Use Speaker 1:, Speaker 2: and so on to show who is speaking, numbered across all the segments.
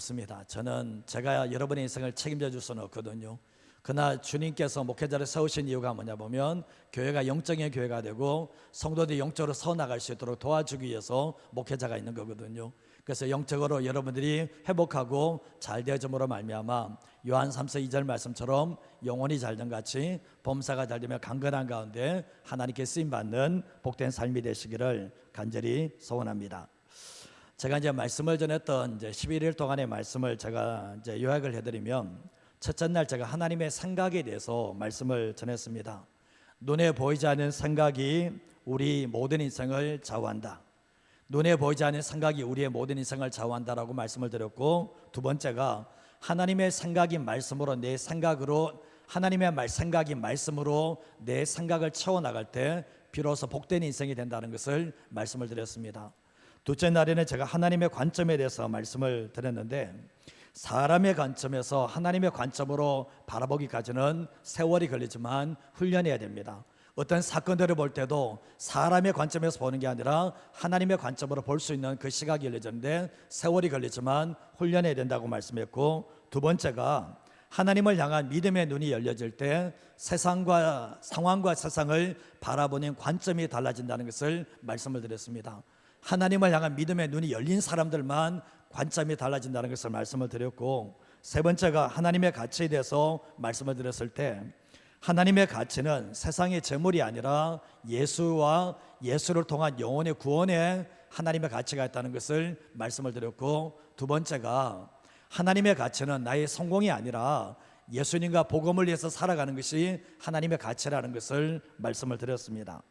Speaker 1: 없습니다. 저는 제가 여러분의 인생을 책임져 줄 수는 없거든요. 그러나 주님께서 목회자를 세우신 이유가 뭐냐 보면 교회가 영적인 교회가 되고 성도들이 영적으로 서 나갈 수 있도록 도와주기 위해서 목회자가 있는 거거든요. 그래서 영적으로 여러분들이 회복하고 잘 되어짐으로 말미암아 요한 3서 2절 말씀처럼 영혼이 잘된 같이 범사가 잘 되며 강건한 가운데 하나님께 쓰임 받는 복된 삶이 되시기를 간절히 소원합니다. 제가 이제 말씀을 전했던 이제 11일 동안의 말씀을 제가 이제 요약을 해드리면 첫째 날 제가 하나님의 생각에 대해서 말씀을 전했습니다. 눈에 보이지 않는 생각이 우리 모든 인생을 좌우한다. 눈에 보이지 않는 생각이 우리의 모든 인생을 좌우한다라고 말씀을 드렸고 두 번째가 하나님의 생각이 말씀으로 내 생각으로 하나님의 말 생각이 말씀으로 내 생각을 채워 나갈 때 비로소 복된 인생이 된다는 것을 말씀을 드렸습니다. 둘째 날에는 제가 하나님의 관점에 대해서 말씀을 드렸는데 사람의 관점에서 하나님의 관점으로 바라보기까지는 세월이 걸리지만 훈련해야 됩니다. 어떤 사건들을 볼 때도 사람의 관점에서 보는 게 아니라 하나님의 관점으로 볼 수 있는 그 시각이 열려졌는데 세월이 걸리지만 훈련해야 된다고 말씀했고 두 번째가 하나님을 향한 믿음의 눈이 열려질 때 세상과 상황과 세상을 바라보는 관점이 달라진다는 것을 말씀을 드렸습니다. 하나님을 향한 믿음의 눈이 열린 사람들만 관점이 달라진다는 것을 말씀을 드렸고 세 번째가 하나님의 가치에 대해서 말씀을 드렸을 때 하나님의 가치는 세상의 재물이 아니라 예수와 예수를 통한 영혼의 구원에 하나님의 가치가 있다는 것을 말씀을 드렸고 두 번째가 하나님의 가치는 나의 성공이 아니라 예수님과 복음을 위해서 살아가는 것이 하나님의 가치라는 것을 말씀을 드렸습니다.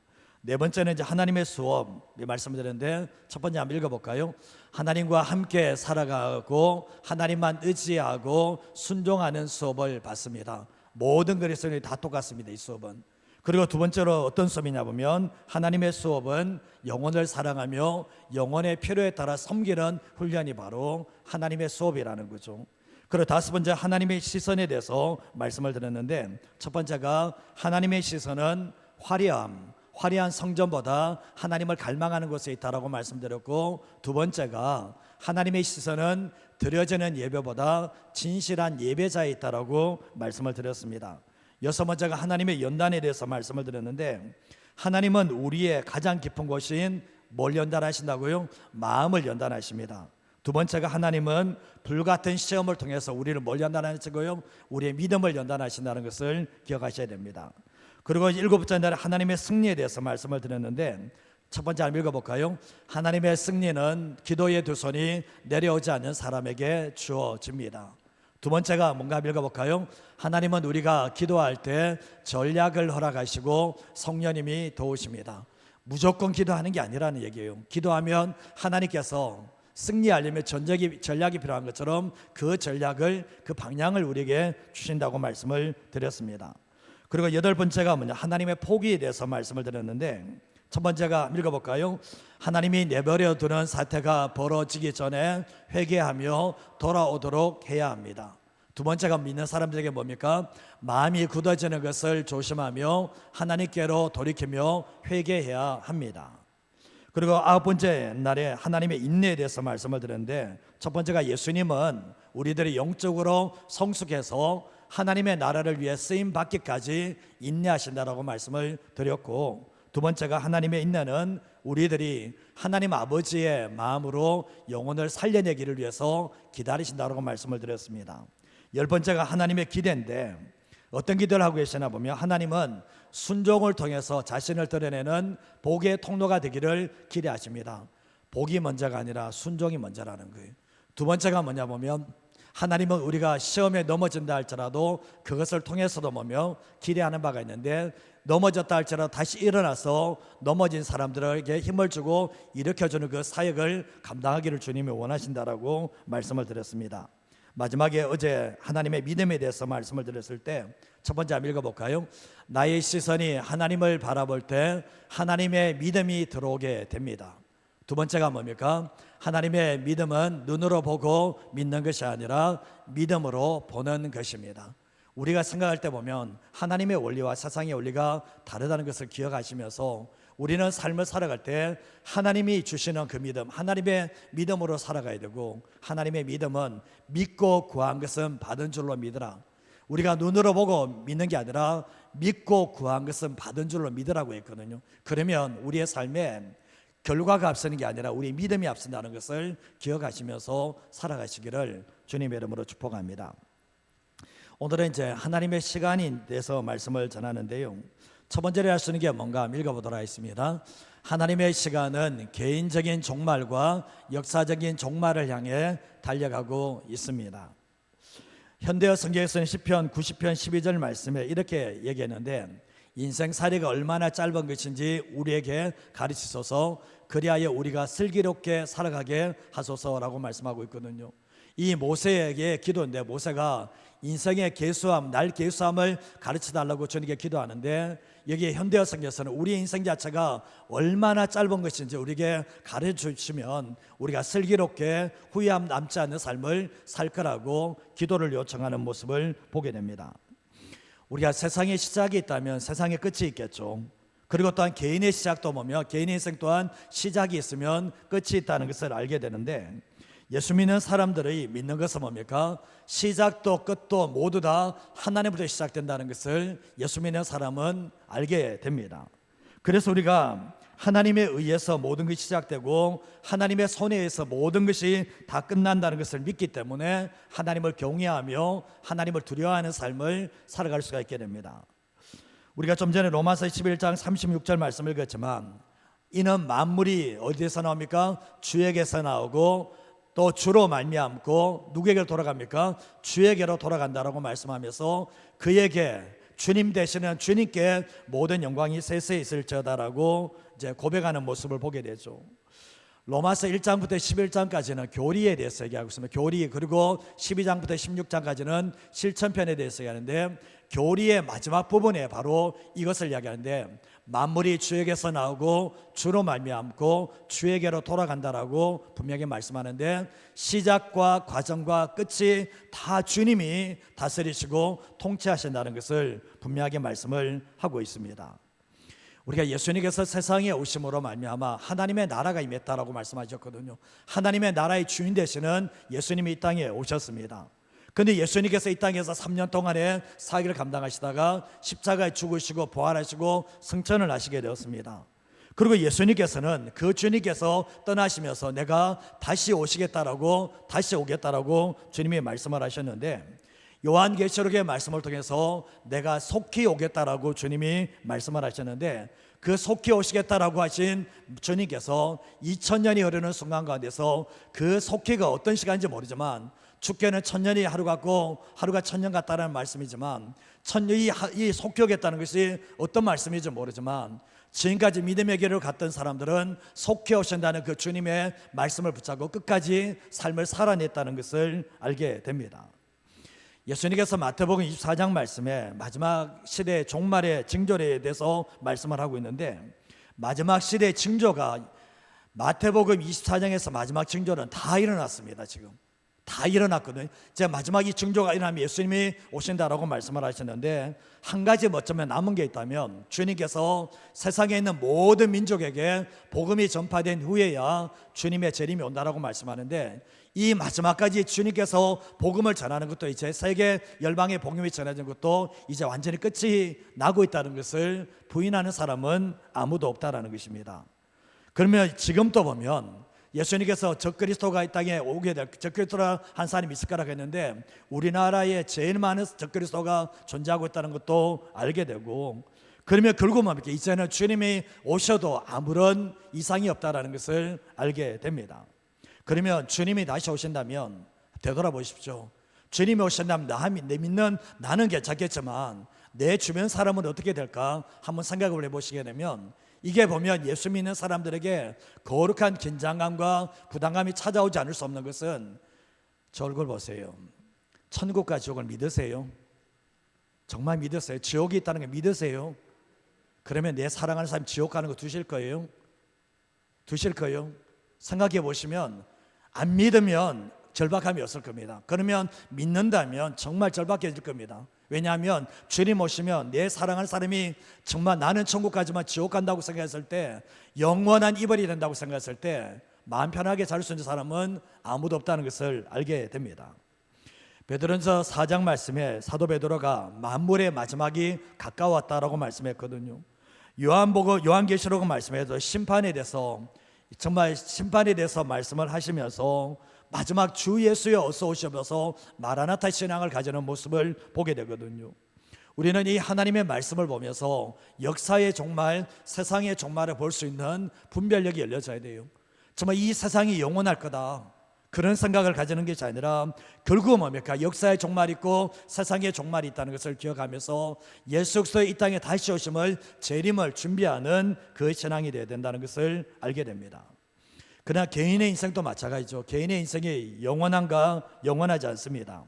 Speaker 1: 네 번째는 이제 하나님의 수업 말씀을 드렸는데 첫 번째 한번 읽어볼까요? 하나님과 함께 살아가고 하나님만 의지하고 순종하는 수업을 받습니다. 모든 그리스도인이 다 똑같습니다. 이 수업은. 그리고 두 번째로 어떤 수업이냐 보면 하나님의 수업은 영혼을 사랑하며 영혼의 필요에 따라 섬기는 훈련이 바로 하나님의 수업이라는 거죠. 그리고 다섯 번째 하나님의 시선에 대해서 말씀을 드렸는데 첫 번째가 하나님의 시선은 화려함, 화려한 성전보다 하나님을 갈망하는 곳에 있다라고 말씀드렸고 두 번째가 하나님의 시선은 드려지는 예배보다 진실한 예배자에 있다라고 말씀을 드렸습니다. 여섯 번째가 하나님의 연단에 대해서 말씀을 드렸는데 하나님은 우리의 가장 깊은 곳인 뭘 연단하신다고요? 마음을 연단하십니다. 두 번째가 하나님은 불같은 시험을 통해서 우리를 뭘 연단하시고요? 우리의 믿음을 연단하신다는 것을 기억하셔야 됩니다. 그리고 일곱 번째 날 하나님의 승리에 대해서 말씀을 드렸는데 첫 번째 한번 읽어볼까요? 하나님의 승리는 기도의 두 손이 내려오지 않는 사람에게 주어집니다. 두 번째가 뭔가 읽어볼까요? 하나님은 우리가 기도할 때 전략을 허락하시고 성령님이 도우십니다. 무조건 기도하는 게 아니라는 얘기예요. 기도하면 하나님께서 승리하려면 전략이, 전략이 필요한 것처럼 그 전략을 그 방향을 우리에게 주신다고 말씀을 드렸습니다. 그리고 여덟 번째가 뭐냐 하나님의 포기에 대해서 말씀을 드렸는데 첫 번째가 읽어볼까요? 하나님이 내버려 두는 사태가 벌어지기 전에 회개하며 돌아오도록 해야 합니다. 두 번째가 믿는 사람들에게 뭡니까? 마음이 굳어지는 것을 조심하며 하나님께로 돌이키며 회개해야 합니다. 그리고 아홉 번째 날에 하나님의 인내에 대해서 말씀을 드렸는데 첫 번째가 예수님은 우리들이 영적으로 성숙해서 하나님의 나라를 위해 쓰임 받기까지 인내하신다라고 말씀을 드렸고 두 번째가 하나님의 인내는 우리들이 하나님 아버지의 마음으로 영혼을 살려내기를 위해서 기다리신다라고 말씀을 드렸습니다. 열 번째가 하나님의 기대인데 어떤 기도를 하고 계시나 보면 하나님은 순종을 통해서 자신을 드러내는 복의 통로가 되기를 기대하십니다. 복이 먼저가 아니라 순종이 먼저라는 거예요. 두 번째가 뭐냐 보면 하나님은 우리가 시험에 넘어진다 할지라도 그것을 통해서도 보며 기대하는 바가 있는데 넘어졌다 할지라도 다시 일어나서 넘어진 사람들에게 힘을 주고 일으켜주는 그 사역을 감당하기를 주님이 원하신다라고 말씀을 드렸습니다. 마지막에 어제 하나님의 믿음에 대해서 말씀을 드렸을 때 첫 번째 한번 읽어볼까요? 나의 시선이 하나님을 바라볼 때 하나님의 믿음이 들어오게 됩니다. 두 번째가 뭡니까? 하나님의 믿음은 눈으로 보고 믿는 것이 아니라 믿음으로 보는 것입니다. 우리가 생각할 때 보면 하나님의 원리와 세상의 원리가 다르다는 것을 기억하시면서 우리는 삶을 살아갈 때 하나님이 주시는 그 믿음, 하나님의 믿음으로 살아가야 되고 하나님의 믿음은 믿고 구한 것은 받은 줄로 믿으라. 우리가 눈으로 보고 믿는 게 아니라 믿고 구한 것은 받은 줄로 믿으라고 했거든요. 그러면 우리의 삶에 결과가 앞서는 게 아니라 우리 믿음이 앞선다는 것을 기억하시면서 살아가시기를 주님의 이름으로 축복합니다. 오늘은 이제 하나님의 시간이 돼서 말씀을 전하는데요. 첫 번째로 할 수 있는 게 뭔가 읽어보도록 하겠습니다. 하나님의 시간은 개인적인 종말과 역사적인 종말을 향해 달려가고 있습니다. 현대어 성경에서는 시편 90편 12절 말씀에 이렇게 얘기했는데 인생 살이가 얼마나 짧은 것인지 우리에게 가르치소서 그리하여 우리가 슬기롭게 살아가게 하소서라고 말씀하고 있거든요. 이 모세에게 기도인데 모세가 인생의 계수함, 날 계수함을 가르쳐 달라고 주님께 기도하는데 여기 현대어 성경에서는 우리 인생 자체가 얼마나 짧은 것인지 우리에게 가르쳐 주시면 우리가 슬기롭게 후회함 남지 않는 삶을 살 거라고 기도를 요청하는 모습을 보게 됩니다. 우리가 세상의 시작이 있다면 세상의 끝이 있겠죠. 그리고 또한 개인의 시작도 보면 개인의 인생 또한 시작이 있으면 끝이 있다는 것을 알게 되는데 예수 믿는 사람들의 믿는 것은 뭡니까? 시작도 끝도 모두 다 하나님부터 시작된다는 것을 예수 믿는 사람은 알게 됩니다. 그래서 우리가 하나님에 의해서 모든 것이 시작되고 하나님의 손에 의해서 모든 것이 다 끝난다는 것을 믿기 때문에 하나님을 경외하며 하나님을 두려워하는 삶을 살아갈 수가 있게 됩니다. 우리가 좀 전에 로마서 11장 36절 말씀을 읽었지만 이는 만물이 어디에서 나옵니까? 주에게서 나오고 또 주로 말미암고 누구에게 돌아갑니까? 주에게로 돌아간다라고 말씀하면서 그에게 주님 되시는 주님께 모든 영광이 세세 있을지어다라고 이제 고백하는 모습을 보게 되죠. 로마서 1장부터 11장까지는 교리에 대해서 얘기하고 있습니다. 교리 그리고 12장부터 16장까지는 실천편에 대해서 얘기하는데 교리의 마지막 부분에 바로 이것을 이야기하는데 만물이 주에게서 나오고 주로 말미암고 주에게로 돌아간다라고 분명히 말씀하는데 시작과 과정과 끝이 다 주님이 다스리시고 통치하신다는 것을 분명하게 말씀을 하고 있습니다. 우리가 예수님께서 세상에 오심으로 말미암아 하나님의 나라가 임했다라고 말씀하셨거든요. 하나님의 나라의 주인 되시는 예수님이 이 땅에 오셨습니다. 근데 예수님께서 이 땅에서 3년 동안의 사역을 감당하시다가 십자가에 죽으시고 부활하시고 승천을 하시게 되었습니다. 그리고 예수님께서는 그 주님께서 떠나시면서 내가 다시 오시겠다라고 다시 오겠다라고 주님이 말씀을 하셨는데 요한계시록의 말씀을 통해서 내가 속히 오겠다라고 주님이 말씀을 하셨는데 그 속히 오시겠다라고 하신 주님께서 2000년이 흐르는 순간 가운데서 그 속히가 어떤 시간인지 모르지만 죽게는 천년이 하루 같고 하루가 천년 같다는 말씀이지만 천년이 이 속히 오겠다는 것이 어떤 말씀인지 모르지만 지금까지 믿음의 길을 갔던 사람들은 속히 오신다는 그 주님의 말씀을 붙잡고 끝까지 삶을 살아냈다는 것을 알게 됩니다. 예수님께서 마태복음 24장 말씀에 마지막 시대 종말의 징조에 대해서 말씀을 하고 있는데 마지막 시대 징조가 마태복음 24장에서 마지막 징조는 다 일어났습니다. 지금 다 일어났거든요. 제 마지막 이 징조가 일어나면 예수님이 오신다라고 말씀을 하셨는데 한 가지 어쩌면 남은 게 있다면 주님께서 세상에 있는 모든 민족에게 복음이 전파된 후에야 주님의 재림이 온다라고 말씀하는데 이 마지막까지 주님께서 복음을 전하는 것도 이제 세계 열방의 복음이 전해진 것도 이제 완전히 끝이 나고 있다는 것을 부인하는 사람은 아무도 없다라는 것입니다. 그러면 지금도 보면 예수님께서 적그리스도가 이 땅에 오게 될 적그리스도라 한 사람이 있을 거라고 했는데 우리나라에 제일 많은 적그리스도가 존재하고 있다는 것도 알게 되고 그러면 결국 뭡니까? 이제는 주님이 오셔도 아무런 이상이 없다라는 것을 알게 됩니다. 그러면 주님이 다시 오신다면 되돌아보십시오. 주님이 오신다면 나 믿는 나는 괜찮겠지만 내 주변 사람은 어떻게 될까 한번 생각을 해보시게 되면 이게 보면 예수 믿는 사람들에게 거룩한 긴장감과 부담감이 찾아오지 않을 수 없는 것은 저 얼굴 보세요. 천국과 지옥을 믿으세요? 정말 믿으세요? 지옥이 있다는 걸 믿으세요? 그러면 내 사랑하는 사람 지옥 가는 거 두실 거예요? 두실 거예요? 생각해 보시면 안 믿으면 절박함이 없을 겁니다. 그러면 믿는다면 정말 절박해질 겁니다. 왜냐하면 주님 오시면 내 사랑하는 사람이 정말 나는 천국 가지만 지옥 간다고 생각했을 때 영원한 이별이 된다고 생각했을 때 마음 편하게 살수 있는 사람은 아무도 없다는 것을 알게 됩니다. 베드로전서 4장 말씀에 사도 베드로가 만물의 마지막이 가까웠다라고 말씀했거든요. 요한복음 요한계시록 말씀에도 심판에 대해서 정말 심판에 대해서 말씀을 하시면서 마지막 주 예수의 어서 오셔서 마라나타 신앙을 가지는 모습을 보게 되거든요. 우리는 이 하나님의 말씀을 보면서 역사의 종말, 세상의 종말을 볼 수 있는 분별력이 열려져야 돼요. 정말 이 세상이 영원할 거다. 그런 생각을 가지는 것이 아니라 결국은 뭡니까? 역사의 종말이 있고 세상의 종말이 있다는 것을 기억하면서 예수 그리스도의 이 땅에 다시 오심을 재림을 준비하는 그 신앙이 되어야 된다는 것을 알게 됩니다. 그러나 개인의 인생도 마찬가지죠. 개인의 인생이 영원한가 영원하지 않습니다.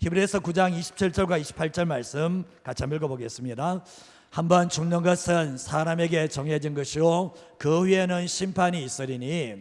Speaker 1: 히브리서 9장 27절과 28절 말씀 같이 한번 읽어보겠습니다. 한번 죽는 것은 사람에게 정해진 것이요 그 후에는 심판이 있으리니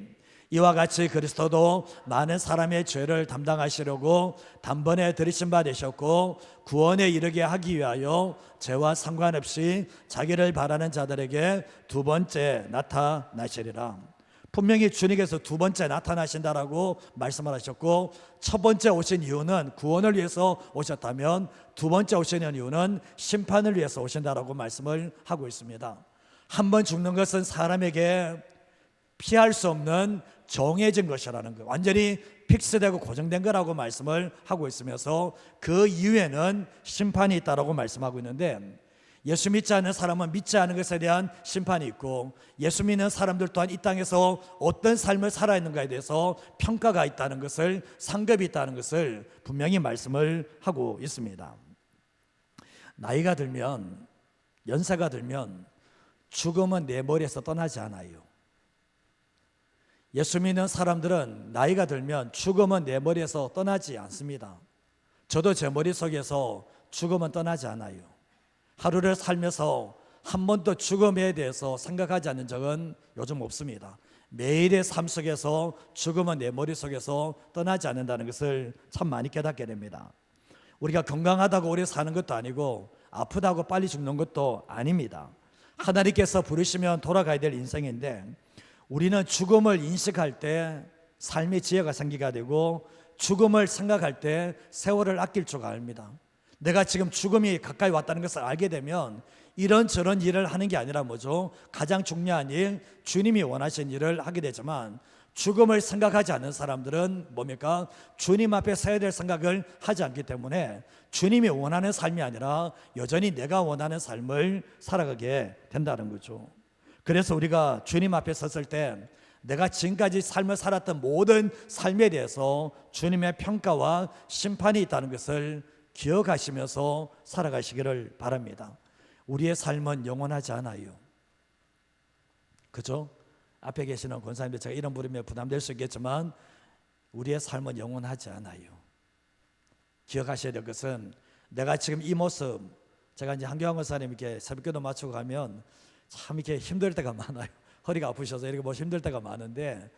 Speaker 1: 이와 같이 그리스도도 많은 사람의 죄를 담당하시려고 단번에 들이신 바 되셨고 구원에 이르게 하기 위하여 죄와 상관없이 자기를 바라는 자들에게 두 번째 나타나시리라. 분명히 주님께서 두 번째 나타나신다라고 말씀을 하셨고 첫 번째 오신 이유는 구원을 위해서 오셨다면 두 번째 오시는 이유는 심판을 위해서 오신다라고 말씀을 하고 있습니다. 한 번 죽는 것은 사람에게 피할 수 없는 정해진 것이라는 거. 완전히 픽스되고 고정된 거라고 말씀을 하고 있으면서 그 이후에는 심판이 있다라고 말씀하고 있는데 예수 믿지 않는 사람은 믿지 않은 것에 대한 심판이 있고 예수 믿는 사람들 또한 이 땅에서 어떤 삶을 살아 있는가에 대해서 평가가 있다는 것을 상급이 있다는 것을 분명히 말씀을 하고 있습니다. 나이가 들면 연세가 들면 죽음은 내 머리에서 떠나지 않아요. 예수 믿는 사람들은 나이가 들면 죽음은 내 머리에서 떠나지 않습니다. 저도 제 머릿속에서 죽음은 떠나지 않아요. 하루를 살면서 한 번도 죽음에 대해서 생각하지 않는 적은 요즘 없습니다. 매일의 삶 속에서 죽음은 내 머릿속에서 떠나지 않는다는 것을 참 많이 깨닫게 됩니다. 우리가 건강하다고 오래 사는 것도 아니고 아프다고 빨리 죽는 것도 아닙니다. 하나님께서 부르시면 돌아가야 될 인생인데 우리는 죽음을 인식할 때 삶의 지혜가 생기가 되고 죽음을 생각할 때 세월을 아낄 줄 압니다. 내가 지금 죽음이 가까이 왔다는 것을 알게 되면 이런저런 일을 하는 게 아니라 뭐죠? 가장 중요한 일, 주님이 원하신 일을 하게 되지만 죽음을 생각하지 않는 사람들은 뭡니까? 주님 앞에 서야 될 생각을 하지 않기 때문에 주님이 원하는 삶이 아니라 여전히 내가 원하는 삶을 살아가게 된다는 거죠. 그래서 우리가 주님 앞에 섰을 때 내가 지금까지 삶을 살았던 모든 삶에 대해서 주님의 평가와 심판이 있다는 것을 기억하시면서 살아가시기를 바랍니다. 우리의 삶은 영원하지 않아요. 그죠? 앞에 계시는 권사님들 제가 이런 부르면 부담될 수 있겠지만 우리의 삶은 영원하지 않아요. 기억하셔야 될 것은 내가 지금 이 모습 제가 이제 한경환 권사님 이렇게 새벽기도 마치고 가면 참 이렇게 힘들 때가 많아요. 허리가 아프셔서 이렇게 뭐 힘들 때가 많은데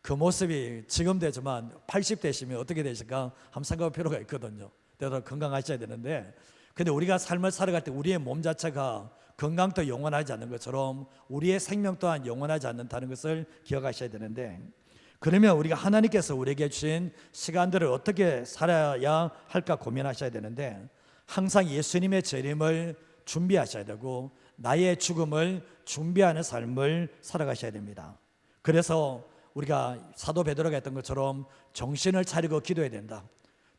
Speaker 1: 그 모습이 지금 되지만 80 되시면 어떻게 되실까 한번 생각할 필요가 있거든요. 때로 건강하셔야 되는데 근데 우리가 삶을 살아갈 때 우리의 몸 자체가 건강도 영원하지 않는 것처럼 우리의 생명 또한 영원하지 않는다는 것을 기억하셔야 되는데 그러면 우리가 하나님께서 우리에게 주신 시간들을 어떻게 살아야 할까 고민하셔야 되는데 항상 예수님의 재림을 준비하셔야 되고 나의 죽음을 준비하는 삶을 살아가셔야 됩니다. 그래서 우리가 사도 베드로가 했던 것처럼 정신을 차리고 기도해야 된다.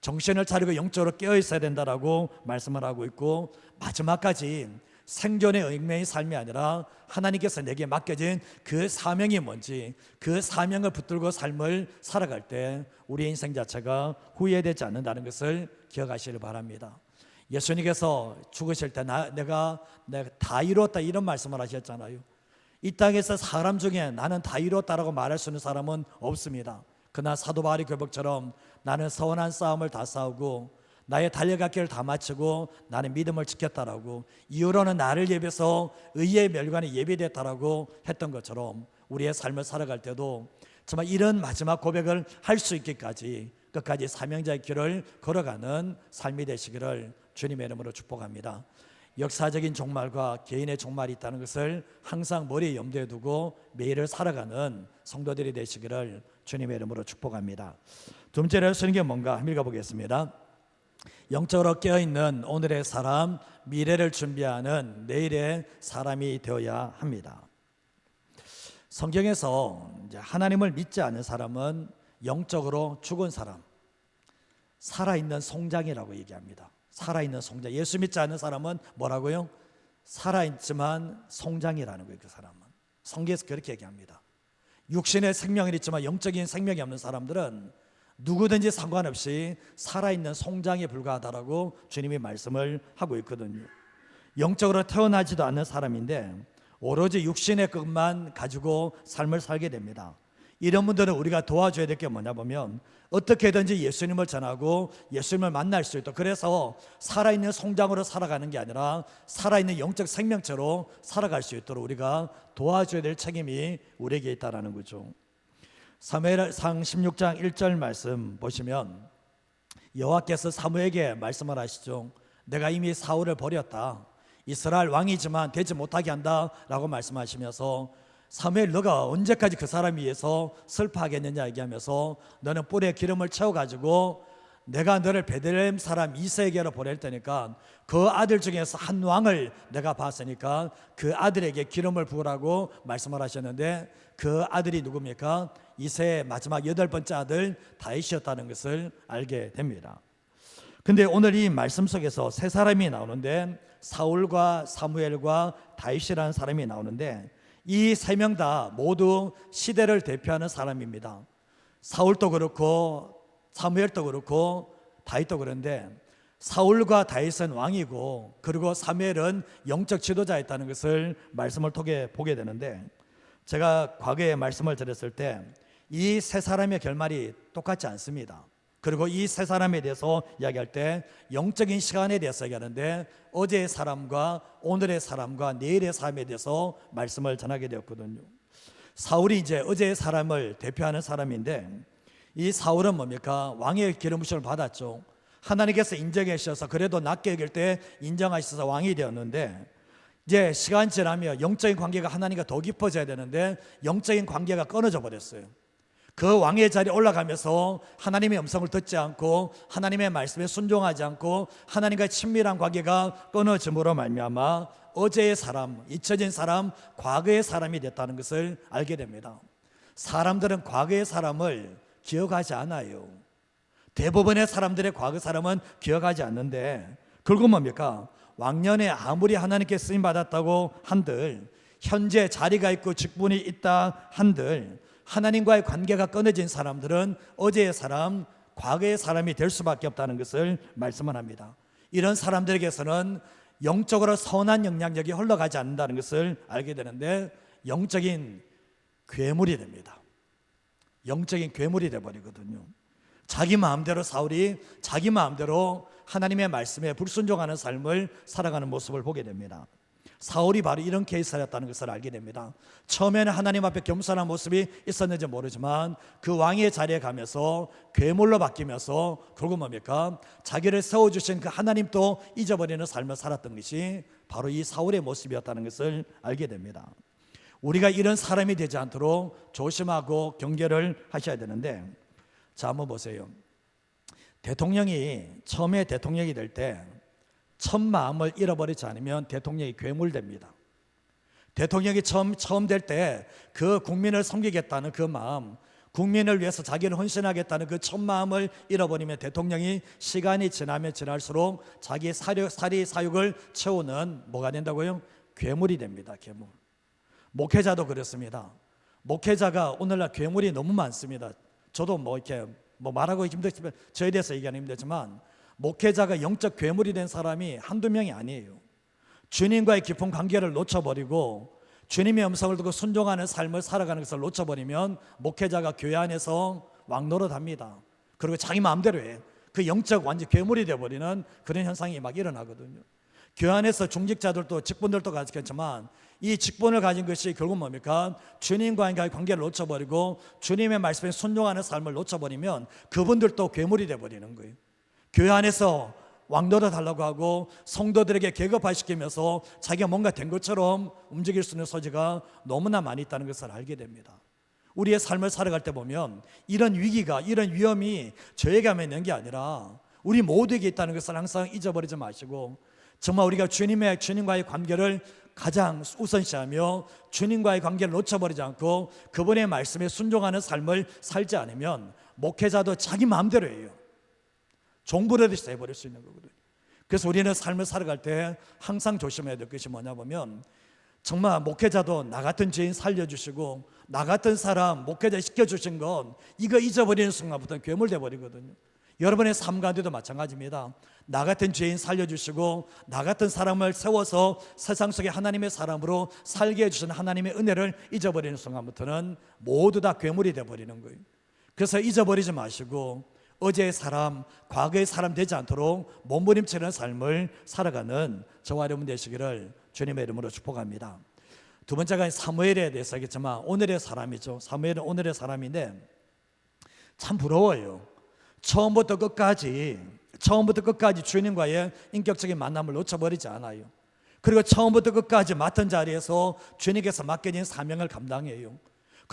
Speaker 1: 정신을 차리고 영적으로 깨어 있어야 된다라고 말씀을 하고 있고 마지막까지 생존의 의미의 삶이 아니라 하나님께서 내게 맡겨진 그 사명이 뭔지 그 사명을 붙들고 삶을 살아갈 때 우리 인생 자체가 후회되지 않는다는 것을 기억하시길 바랍니다. 예수님께서 죽으실 때 나, 내가 내가 다 이루었다 이런 말씀을 하셨잖아요. 이 땅에서 사람 중에 나는 다 이루었다라고 말할 수 있는 사람은 없습니다. 그러나 사도 바울이 교복처럼 나는 서원한 싸움을 다 싸우고 나의 달려갈 길을 다 마치고 나는 믿음을 지켰다라고 이후로는 나를 예비해서 의의 멸관에 예비됐다라고 했던 것처럼 우리의 삶을 살아갈 때도 정말 이런 마지막 고백을 할 수 있기까지 끝까지 사명자의 길을 걸어가는 삶이 되시기를 주님의 이름으로 축복합니다. 역사적인 종말과 개인의 종말이 있다는 것을 항상 머리에 염두에 두고 매일을 살아가는 성도들이 되시기를 주님의 이름으로 축복합니다. 두 번째로 쓰는 게 뭔가 읽어보겠습니다. 영적으로 깨어있는 오늘의 사람, 미래를 준비하는 내일의 사람이 되어야 합니다. 성경에서 하나님을 믿지 않는 사람은 영적으로 죽은 사람, 살아있는 송장이라고 얘기합니다. 살아있는 송장. 예수 믿지 않는 사람은 뭐라고요? 살아있지만 송장이라는 거예요. 그 사람은. 성경에서 그렇게 얘기합니다. 육신의 생명은 있지만 영적인 생명이 없는 사람들은 누구든지 상관없이 살아있는 송장에 불과하다라고 주님이 말씀을 하고 있거든요. 영적으로 태어나지도 않는 사람인데 오로지 육신의 것만 가지고 삶을 살게 됩니다. 이런 분들은 우리가 도와줘야 될 게 뭐냐 보면 어떻게든지 예수님을 전하고 예수님을 만날 수 있도록 그래서 살아있는 송장으로 살아가는 게 아니라 살아있는 영적 생명체로 살아갈 수 있도록 우리가 도와줘야 될 책임이 우리에게 있다라는 거죠. 사무엘상 16장 1절 말씀 보시면 여호와께서 사무에게 말씀을 하시죠. 내가 이미 사울을 버렸다. 이스라엘 왕이지만 되지 못하게 한다라고 말씀하시면서 사무엘 너가 언제까지 그 사람 위해서 슬퍼하겠느냐 얘기하면서 너는 뿔에 기름을 채워 가지고 내가 너를 베들레헴 사람 이세에게로 보낼 테니까 그 아들 중에서 한 왕을 내가 봤으니까 그 아들에게 기름을 부으라고 말씀을 하셨는데 그 아들이 누굽니까? 이세의 마지막 여덟 번째 아들 다윗이었다는 것을 알게 됩니다. 근데 오늘 이 말씀 속에서 세 사람이 나오는데 사울과 사무엘과 다윗이라는 사람이 나오는데 이 세 명 다 모두 시대를 대표하는 사람입니다. 사울도 그렇고 사무엘도 그렇고 다윗도 그런데 사울과 다윗은 왕이고 그리고 사무엘은 영적 지도자였다는 것을 말씀을 통해 보게 되는데 제가 과거에 말씀을 드렸을 때 이 세 사람의 결말이 똑같지 않습니다. 그리고 이 세 사람에 대해서 이야기할 때 영적인 시간에 대해서 얘기하는데 어제의 사람과 오늘의 사람과 내일의 삶에 대해서 말씀을 전하게 되었거든요. 사울이 이제 어제의 사람을 대표하는 사람인데 이 사울은 뭡니까? 왕의 기름 부심을 받았죠. 하나님께서 인정해 주셔서 그래도 낮게 여길 때 인정하셔서 왕이 되었는데 이제 시간 지나면 영적인 관계가 하나님과 더 깊어져야 되는데 영적인 관계가 끊어져 버렸어요. 그 왕의 자리에 올라가면서 하나님의 음성을 듣지 않고 하나님의 말씀에 순종하지 않고 하나님과 친밀한 관계가 끊어짐으로 말미암아 어제의 사람, 잊혀진 사람, 과거의 사람이 됐다는 것을 알게 됩니다. 사람들은 과거의 사람을 기억하지 않아요. 대부분의 사람들의 과거 사람은 기억하지 않는데 결국 뭡니까? 왕년에 아무리 하나님께 쓰임 받았다고 한들 현재 자리가 있고 직분이 있다 한들 하나님과의 관계가 끊어진 사람들은 어제의 사람, 과거의 사람이 될 수밖에 없다는 것을 말씀을 합니다. 이런 사람들에게서는 영적으로 선한 영향력이 흘러가지 않는다는 것을 알게 되는데 영적인 괴물이 됩니다. 영적인 괴물이 돼 버리거든요. 자기 마음대로 사울이 자기 마음대로 하나님의 말씀에 불순종하는 삶을 살아가는 모습을 보게 됩니다. 사울이 바로 이런 케이스였다는 것을 알게 됩니다. 처음에는 하나님 앞에 겸손한 모습이 있었는지 모르지만 그 왕의 자리에 가면서 괴물로 바뀌면서 결국 뭡니까? 자기를 세워주신 그 하나님도 잊어버리는 삶을 살았던 것이 바로 이 사울의 모습이었다는 것을 알게 됩니다. 우리가 이런 사람이 되지 않도록 조심하고 경계를 하셔야 되는데 자 한번 보세요. 대통령이 처음에 대통령이 될 때 첫 마음을 잃어버리지 않으면 대통령이 괴물됩니다. 대통령이 처음 처음 될 때 그 국민을 섬기겠다는 그 마음, 국민을 위해서 자기를 헌신하겠다는 그 첫 마음을 잃어버리면 대통령이 시간이 지나면 지날수록 자기 사력, 사리 사육을 채우는 뭐가 된다고요? 괴물이 됩니다. 괴물. 목회자도 그렇습니다. 목회자가 오늘날 괴물이 너무 많습니다. 저도 뭐 이렇게 뭐 말하고 힘들지만 저에 대해서 얘기하는 힘들지만 목회자가 영적 괴물이 된 사람이 한두 명이 아니에요. 주님과의 깊은 관계를 놓쳐버리고 주님의 음성을 듣고 순종하는 삶을 살아가는 것을 놓쳐버리면 목회자가 교회 안에서 왕노릇합니다. 그리고 자기 마음대로 해. 그 영적 완전 괴물이 되어버리는 그런 현상이 막 일어나거든요. 교회 안에서 중직자들도 직분들도 가지겠지만 이 직분을 가진 것이 결국 뭡니까? 주님과의 관계를 놓쳐버리고 주님의 말씀에 순종하는 삶을 놓쳐버리면 그분들도 괴물이 되어버리는 거예요. 교회 안에서 왕노릇 하려고 하고 성도들에게 계급화시키면서 자기가 뭔가 된 것처럼 움직일 수 있는 소지가 너무나 많이 있다는 것을 알게 됩니다. 우리의 삶을 살아갈 때 보면 이런 위기가 이런 위험이 저에게만 있는 게 아니라 우리 모두에게 있다는 것을 항상 잊어버리지 마시고 정말 우리가 주님의 주님과의 관계를 가장 우선시하며 주님과의 관계를 놓쳐버리지 않고 그분의 말씀에 순종하는 삶을 살지 않으면 목회자도 자기 마음대로 해요. 종부레듯이 해버릴 수 있는 거거든요. 그래서 우리는 삶을 살아갈 때 항상 조심해야 될 것이 뭐냐 보면 정말 목회자도 나 같은 죄인 살려주시고 나 같은 사람 목회자 시켜주신 건 이거 잊어버리는 순간부터 괴물 돼 버리거든요. 여러분의 삶 가운데도 마찬가지입니다. 나 같은 죄인 살려주시고 나 같은 사람을 세워서 세상 속에 하나님의 사람으로 살게 해주신 하나님의 은혜를 잊어버리는 순간부터는 모두 다 괴물이 돼버리는 거예요. 그래서 잊어버리지 마시고 어제의 사람, 과거의 사람 되지 않도록 몸부림치는 삶을 살아가는 저와 여러분 되시기를 주님의 이름으로 축복합니다. 두 번째가 사무엘에 대해서 하겠지만 오늘의 사람이죠. 사무엘은 오늘의 사람인데 참 부러워요. 처음부터 끝까지 처음부터 끝까지 주님과의 인격적인 만남을 놓쳐버리지 않아요. 그리고 처음부터 끝까지 맡은 자리에서 주님께서 맡겨진 사명을 감당해요.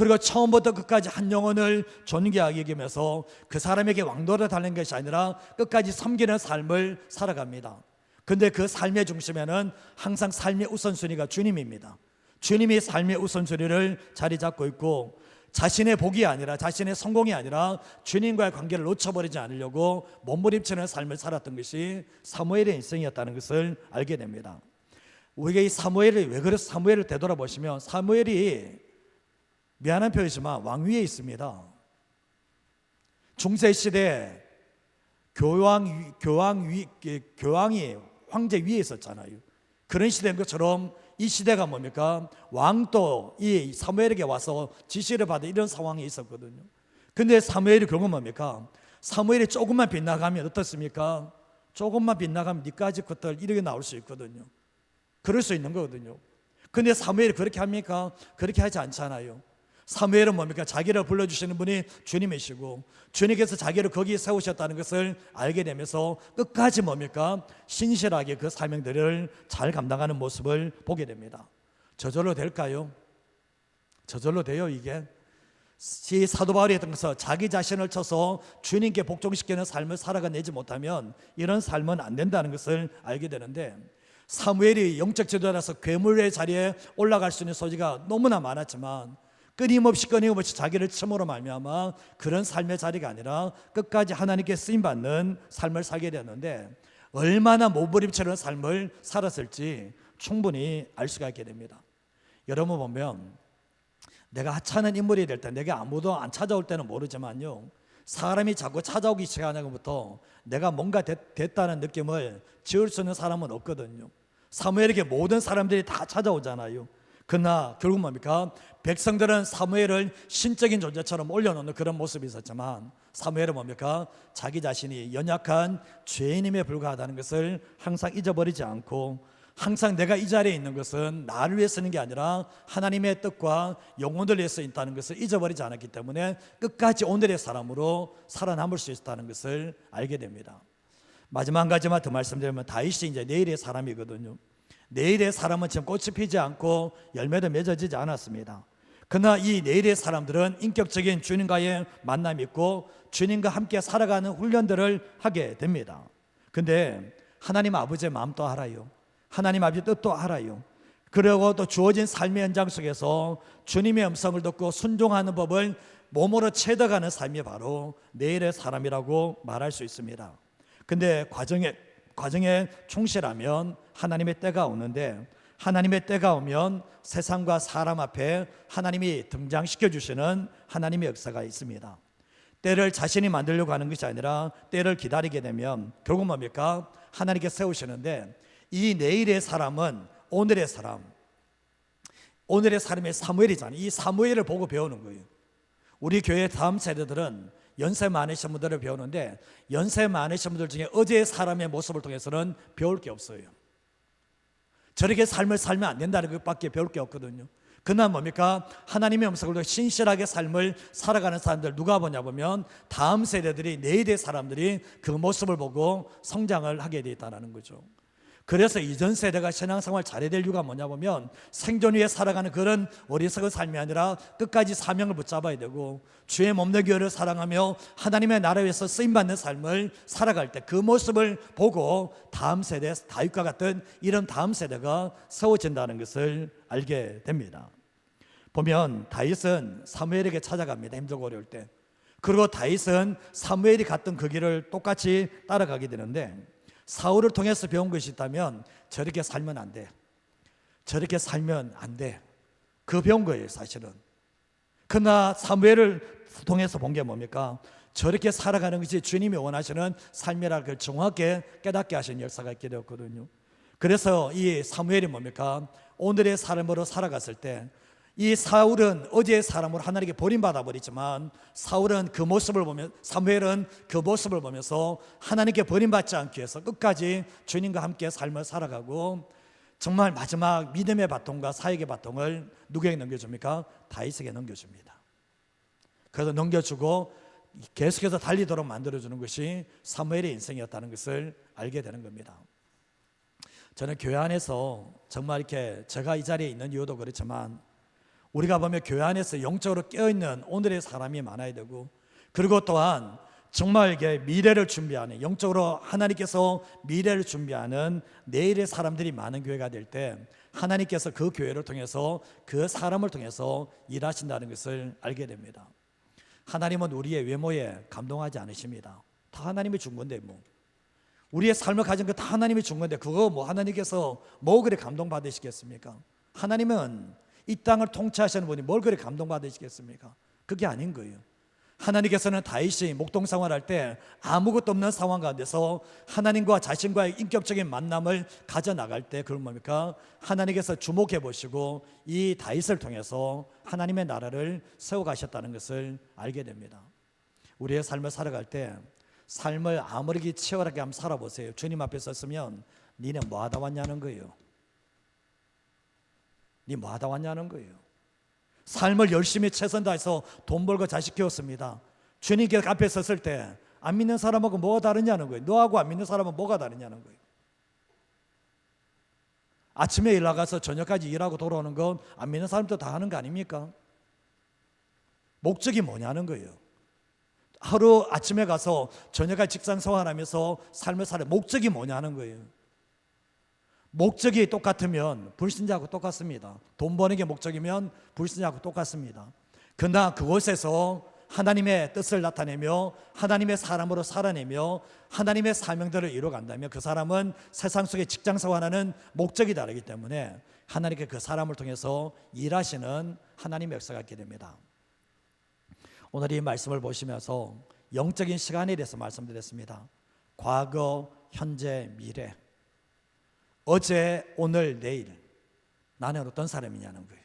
Speaker 1: 그리고 처음부터 끝까지 한 영혼을 존귀하게 여기면서 그 사람에게 왕도를 달는 것이 아니라 끝까지 섬기는 삶을 살아갑니다. 근데 그 삶의 중심에는 항상 삶의 우선순위가 주님입니다. 주님이 삶의 우선순위를 자리 잡고 있고 자신의 복이 아니라 자신의 성공이 아니라 주님과의 관계를 놓쳐버리지 않으려고 몸부림치는 삶을 살았던 것이 사무엘의 인생이었다는 것을 알게 됩니다. 우리가 이 사무엘이 왜 그래서 사무엘을 되돌아보시면 사무엘이 미안한 표현이지만 왕위에 있습니다. 중세 시대 교왕 교왕 위 교왕이 황제 위에 있었잖아요. 그런 시대인 것처럼 이 시대가 뭡니까? 왕도 이 사무엘에게 와서 지시를 받은 이런 상황이 있었거든요. 근데 사무엘이 결국 뭡니까? 사무엘이 조금만 빗나가면 어떻습니까? 조금만 빗나가면 니까지 것들 이렇게 나올 수 있거든요. 그럴 수 있는 거거든요. 근데 사무엘이 그렇게 합니까? 그렇게 하지 않잖아요. 사무엘은 뭡니까? 자기를 불러주시는 분이 주님이시고 주님께서 자기를 거기에 세우셨다는 것을 알게 되면서 끝까지 뭡니까? 신실하게 그 사명들을 잘 감당하는 모습을 보게 됩니다. 저절로 될까요? 저절로 돼요 이게? 이 사도 바울이 했던 것은 자기 자신을 쳐서 주님께 복종시키는 삶을 살아가내지 못하면 이런 삶은 안 된다는 것을 알게 되는데 사무엘이 영적 지도자라서 괴물의 자리에 올라갈 수 있는 소지가 너무나 많았지만 끊임없이 끊임없이 자기를 침으로 말미암아 그런 삶의 자리가 아니라 끝까지 하나님께 쓰임 받는 삶을 살게 되었는데 얼마나 모부림처럼 삶을 살았을지 충분히 알 수가 있게 됩니다. 여러분 보면 내가 하찮은 인물이 될 때 내게 아무도 안 찾아올 때는 모르지만요. 사람이 자꾸 찾아오기 시작하는것부터 내가 뭔가 됐, 다는 느낌을 지울 수 있는 사람은 없거든요. 사무엘에게 모든 사람들이 다 찾아오잖아요. 그러나 결국 뭡니까? 백성들은 사무엘을 신적인 존재처럼 올려놓는 그런 모습이 있었지만 사무엘은 뭡니까? 자기 자신이 연약한 죄인임에 불과하다는 것을 항상 잊어버리지 않고 항상 내가 이 자리에 있는 것은 나를 위해 쓰는 게 아니라 하나님의 뜻과 영혼을 위해 서 있다는 것을 잊어버리지 않았기 때문에 끝까지 오늘의 사람으로 살아남을 수 있다는 것을 알게 됩니다. 마지막 한 가지만 더 말씀드리면 다윗이 이제 내일의 사람이거든요. 내일의 사람은 지금 꽃이 피지 않고 열매도 맺어지지 않았습니다. 그러나 이 내일의 사람들은 인격적인 주님과의 만남이 있고 주님과 함께 살아가는 훈련들을 하게 됩니다. 근데 하나님 아버지의 마음도 알아요. 하나님 아버지 뜻도 알아요. 그리고 또 주어진 삶의 현장 속에서 주님의 음성을 듣고 순종하는 법을 몸으로 채덕하는 삶이 바로 내일의 사람이라고 말할 수 있습니다. 근데 과정에 과정에 충실하면 하나님의 때가 오는데 하나님의 때가 오면 세상과 사람 앞에 하나님이 등장시켜 주시는 하나님의 역사가 있습니다. 때를 자신이 만들려고 하는 것이 아니라 때를 기다리게 되면 결국 뭡니까? 하나님께 세우시는데 이 내일의 사람은 오늘의 사람, 오늘의 사람의 사무엘이잖아요. 이 사무엘을 보고 배우는 거예요. 우리 교회 다음 세대들은 연세 많으신 분들을 배우는데 연세 많으신 분들 중에 어제의 사람의 모습을 통해서는 배울 게 없어요. 저렇게 삶을 살면 안 된다는 것밖에 배울 게 없거든요. 그날 뭡니까? 하나님의 통해 신실하게 삶을 살아가는 사람들 누가 보냐 보면 다음 세대들이 내일의 사람들이 그 모습을 보고 성장을 하게 돼 있다는 거죠. 그래서 이전 세대가 신앙생활 잘해야 될 이유가 뭐냐 보면 생존 위에 살아가는 그런 어리석은 삶이 아니라 끝까지 사명을 붙잡아야 되고 주의 몸내 교회를 사랑하며 하나님의 나라 위해서 쓰임받는 삶을 살아갈 때 그 모습을 보고 다음 세대 다윗과 같은 이런 다음 세대가 세워진다는 것을 알게 됩니다. 보면 다윗은 사무엘에게 찾아갑니다. 힘들고 어려울 때. 그리고 다윗은 사무엘이 갔던 그 길을 똑같이 따라가게 되는데 사울을 통해서 배운 것이 있다면 저렇게 살면 안 돼. 저렇게 살면 안 돼. 그 배운 거예요, 사실은. 그러나 사무엘을 통해서 본 게 뭡니까? 저렇게 살아가는 것이 주님이 원하시는 삶이라 그 정확하게 깨닫게 하신 역사가 있게 되었거든요. 그래서 이 사무엘이 뭡니까? 오늘의 삶으로 살아갔을 때 이 사울은 어제의 사람으로 하나님께 버림받아 버리지만 사울은 그 모습을 보면 사무엘은 그 모습을 보면서 하나님께 버림받지 않기 위해서 끝까지 주님과 함께 삶을 살아가고 정말 마지막 믿음의 바통과 사역의 바통을 누구에게 넘겨줍니까? 다윗에게 넘겨줍니다. 그래서 넘겨주고 계속해서 달리도록 만들어주는 것이 사무엘의 인생이었다는 것을 알게 되는 겁니다. 저는 교회 안에서 정말 이렇게 제가 이 자리에 있는 이유도 그렇지만 우리가 보면 교회 안에서 영적으로 깨어있는 오늘의 사람이 많아야 되고 그리고 또한 정말 이게 미래를 준비하는 영적으로 하나님께서 미래를 준비하는 내일의 사람들이 많은 교회가 될 때 하나님께서 그 교회를 통해서 그 사람을 통해서 일하신다는 것을 알게 됩니다. 하나님은 우리의 외모에 감동하지 않으십니다. 다 하나님이 준 건데 뭐 우리의 삶을 가진 거 다 하나님이 준 건데 그거 뭐 하나님께서 뭐 그래 감동 받으시겠습니까? 하나님은 이 땅을 통치하시는 분이 뭘 그래 감동 받으시겠습니까? 그게 아닌 거예요. 하나님께서는 다윗이 목동 생활할 때 아무것도 없는 상황 가운데서 하나님과 자신과의 인격적인 만남을 가져 나갈 때 그런 뭡니까? 하나님께서 주목해 보시고 이 다윗을 통해서 하나님의 나라를 세워 가셨다는 것을 알게 됩니다. 우리의 삶을 살아갈 때 삶을 아무리 치열하게 한번 살아보세요. 주님 앞에 섰으면 니네 뭐 하다 왔냐는 거예요. 니 뭐 하다 왔냐는 거예요. 삶을 열심히 최선 다해서 돈 벌고 자식 키웠습니다. 주님께 앞에 섰을 때 안 믿는 사람하고 뭐가 다르냐는 거예요. 너하고 안 믿는 사람은 뭐가 다르냐는 거예요. 아침에 일 나가서 저녁까지 일하고 돌아오는 건 안 믿는 사람도 다 하는 거 아닙니까? 목적이 뭐냐는 거예요. 하루 아침에 가서 저녁까지 직장 생활하면서 삶을 살아 목적이 뭐냐는 거예요. 목적이 똑같으면 불신자하고 똑같습니다. 돈 버는 게 목적이면 불신자하고 똑같습니다. 그러나 그곳에서 하나님의 뜻을 나타내며 하나님의 사람으로 살아내며 하나님의 사명들을 이루어간다면 그 사람은 세상 속에 직장 생활하는 목적이 다르기 때문에 하나님께 그 사람을 통해서 일하시는 하나님의 역사가 있게 됩니다. 오늘 이 말씀을 보시면서 영적인 시간에 대해서 말씀드렸습니다. 과거, 현재, 미래. 어제, 오늘, 내일 나는 어떤 사람이냐는 거예요.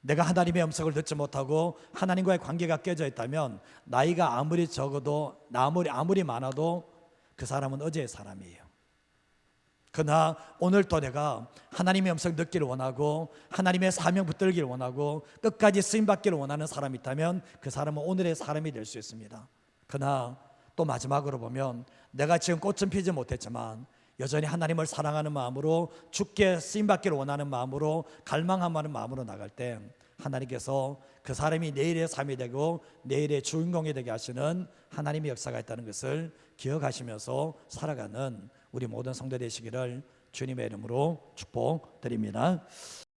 Speaker 1: 내가 하나님의 음성을 듣지 못하고 하나님과의 관계가 깨져 있다면 나이가 아무리 적어도 아무리 아무리 많아도 그 사람은 어제의 사람이에요. 그러나 오늘도 내가 하나님의 음성 듣기를 원하고 하나님의 사명 붙들기를 원하고 끝까지 쓰임 받기를 원하는 사람이 있다면 그 사람은 오늘의 사람이 될 수 있습니다. 그러나 또 마지막으로 보면 내가 지금 꽃은 피지 못했지만 여전히 하나님을 사랑하는 마음으로 죽게 쓰임 받기를 원하는 마음으로 갈망하는 마음으로 나갈 때 하나님께서 그 사람이 내일의 삶이 되고 내일의 주인공이 되게 하시는 하나님의 역사가 있다는 것을 기억하시면서 살아가는 우리 모든 성도 되시기를 주님의 이름으로 축복드립니다.